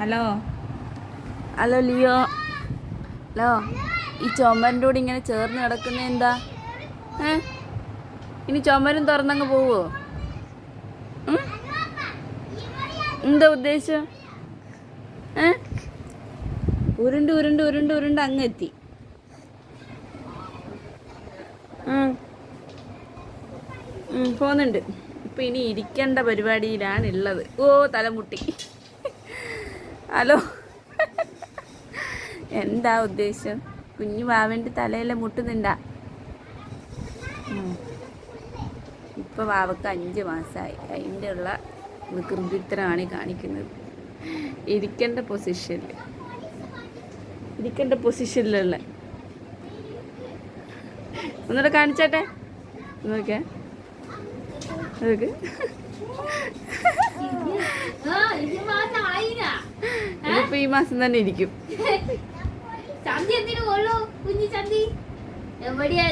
Hello. Hello Leo. Hello ഈ ചുമരിന്റെ ഇങ്ങനെ ചേർന്ന് കിടക്കുന്ന എന്താ? ഏ? ഇനി ചുമരും തുറന്നങ്ങ് പോവോ? എന്താ ഉദ്ദേശം? ഏ? ഉരുണ്ട് ഉരുണ്ട് ഉരുണ്ട് ഉരുണ്ട് അങ്ങ് എത്തി. പോകുന്നുണ്ട്. ഇപ്പൊ ഇനി ഇരിക്കേണ്ട പരിപാടിയിലാണ് ഉള്ളത് ഓ തലമുട്ടി. ഹലോ. എന്താ ഉദ്ദേശം? കുഞ്ഞു വാവന്റെ തലയിലെ മുട്ടുന്നുണ്ട. ഇപ്പൊ വാവക്ക് അഞ്ച് മാസമായി അതിന്റെ ഉള്ള വികൃതിത്തരമാണ് കാണിക്കുന്നത്. ഇരിക്കേണ്ട പൊസിഷനിൽ ഇരിക്കേണ്ട പൊസിഷനിലുള്ള ഒന്നുകൂടെ കാണിച്ചാട്ടെ? നോക്കേ നോക്ക്. ഇതിപ്പോ ഈ മാസം തന്നെ ഇരിക്കും. ചന്തി എന്തിനു കൊള്ളു കുഞ്ഞു ചന്തി? എവിടെയാ